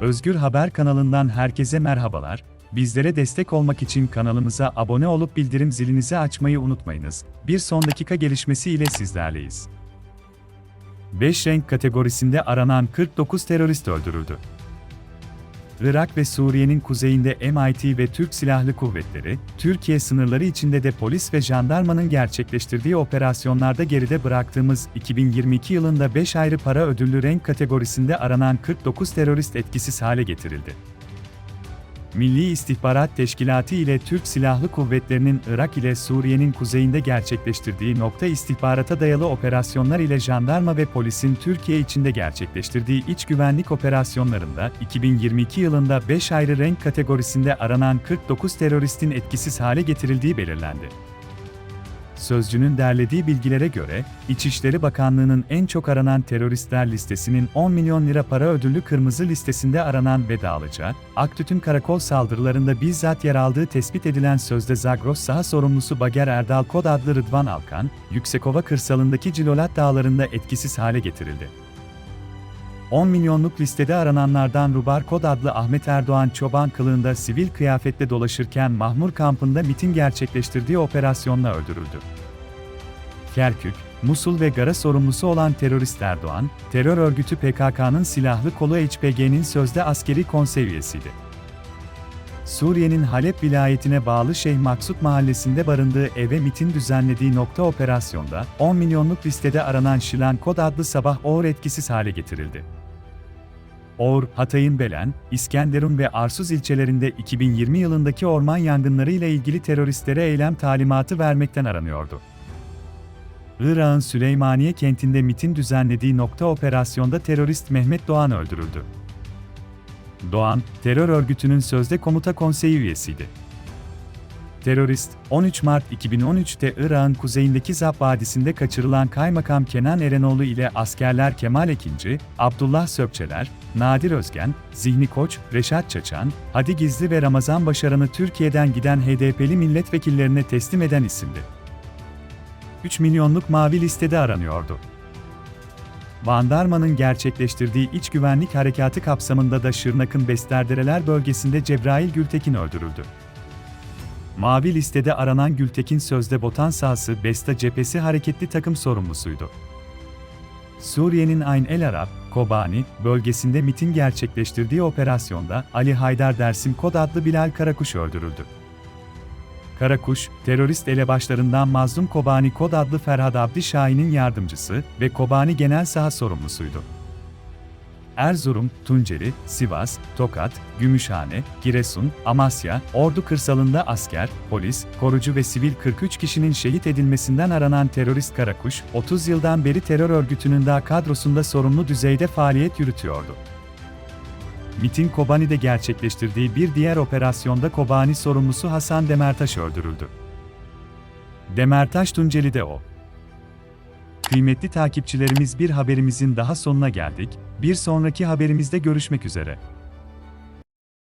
Özgür Haber kanalından herkese merhabalar. Bizlere destek olmak için kanalımıza abone olup bildirim zilinizi açmayı unutmayınız. Bir son dakika gelişmesi ile sizlerleyiz. 5 renk kategorisinde aranan 49 terörist öldürüldü. Irak ve Suriye'nin kuzeyinde MIT ve Türk Silahlı Kuvvetleri, Türkiye sınırları içinde de polis ve jandarmanın gerçekleştirdiği operasyonlarda geride bıraktığımız 2022 yılında 5 ayrı para ödüllü renk kategorisinde aranan 49 terörist etkisiz hale getirildi. Milli İstihbarat Teşkilatı ile Türk Silahlı Kuvvetleri'nin Irak ile Suriye'nin kuzeyinde gerçekleştirdiği nokta istihbarata dayalı operasyonlar ile jandarma ve polisin Türkiye içinde gerçekleştirdiği iç güvenlik operasyonlarında 2022 yılında 5 ayrı renk kategorisinde aranan 49 teröristin etkisiz hale getirildiği belirlendi. Sözcünün derlediği bilgilere göre, İçişleri Bakanlığı'nın en çok aranan teröristler listesinin 10 milyon lira para ödüllü kırmızı listesinde aranan ve Dağlıca, Aktüt'ün karakol saldırılarında bizzat yer aldığı tespit edilen sözde Zagros saha sorumlusu Bager Erdal Kod adlı Rıdvan Alkan, Yüksekova kırsalındaki Cilolat dağlarında etkisiz hale getirildi. 10 milyonluk listede arananlardan Rubar Kod adlı Ahmet Erdoğan çoban kılığında sivil kıyafetle dolaşırken Mahmur kampında miting gerçekleştirdiği operasyonla öldürüldü. Kerkük, Musul ve Gara sorumlusu olan terörist Erdoğan, terör örgütü PKK'nın silahlı kolu HPG'nin sözde askeri konsey üyesiydi. Suriye'nin Halep vilayetine bağlı Şeyh Maksut mahallesinde barındığı eve MIT'in düzenlediği nokta operasyonda 10 milyonluk listede aranan Şilan Kod adlı sabah Oğur etkisiz hale getirildi. Oğur, Hatay'ın Belen, İskenderun ve Arsuz ilçelerinde 2020 yılındaki orman yangınları ile ilgili teröristlere eylem talimatı vermekten aranıyordu. Irak'ın Süleymaniye kentinde MIT'in düzenlediği nokta operasyonda terörist Mehmet Doğan öldürüldü. Doğan, terör örgütünün sözde komuta konseyi üyesiydi. Terörist, 13 Mart 2013'te Irak'ın kuzeyindeki Zap Vadisi'nde kaçırılan Kaymakam Kenan Erenoğlu ile askerler Kemal Ekinci, Abdullah Sökçeler, Nadir Özgen, Zihni Koç, Reşat Çaçan, Hadi Gizli ve Ramazan Başaran'ı Türkiye'den giden HDP'li milletvekillerine teslim eden isimdi. 3 milyonluk mavi listede aranıyordu. Vandarma'nın gerçekleştirdiği iç güvenlik harekatı kapsamında da Şırnak'ın Besterdereler bölgesinde Cebrail Gültekin öldürüldü. Mavi listede aranan Gültekin sözde Botan sahası Besta cephesi hareketli takım sorumlusuydu. Suriye'nin Ayn el Arab, Kobani bölgesinde miting gerçekleştirdiği operasyonda Ali Haydar Dersim Kod adlı Bilal Karakuş öldürüldü. Karakuş, terörist elebaşlarından Mazlum Kobani Kod adlı Ferhat Abdi Şahin'in yardımcısı ve Kobani Genel Saha sorumlusuydu. Erzurum, Tunceli, Sivas, Tokat, Gümüşhane, Giresun, Amasya, Ordu kırsalında asker, polis, korucu ve sivil 43 kişinin şehit edilmesinden aranan terörist Karakuş, 30 yıldan beri terör örgütünün daha kadrosunda sorumlu düzeyde faaliyet yürütüyordu. MIT'in Kobani'de gerçekleştirdiği bir diğer operasyonda Kobani sorumlusu Hasan Demertaş öldürüldü. Demertaş Tunceli'de o. Kıymetli takipçilerimiz bir haberimizin daha sonuna geldik. Bir sonraki haberimizde görüşmek üzere.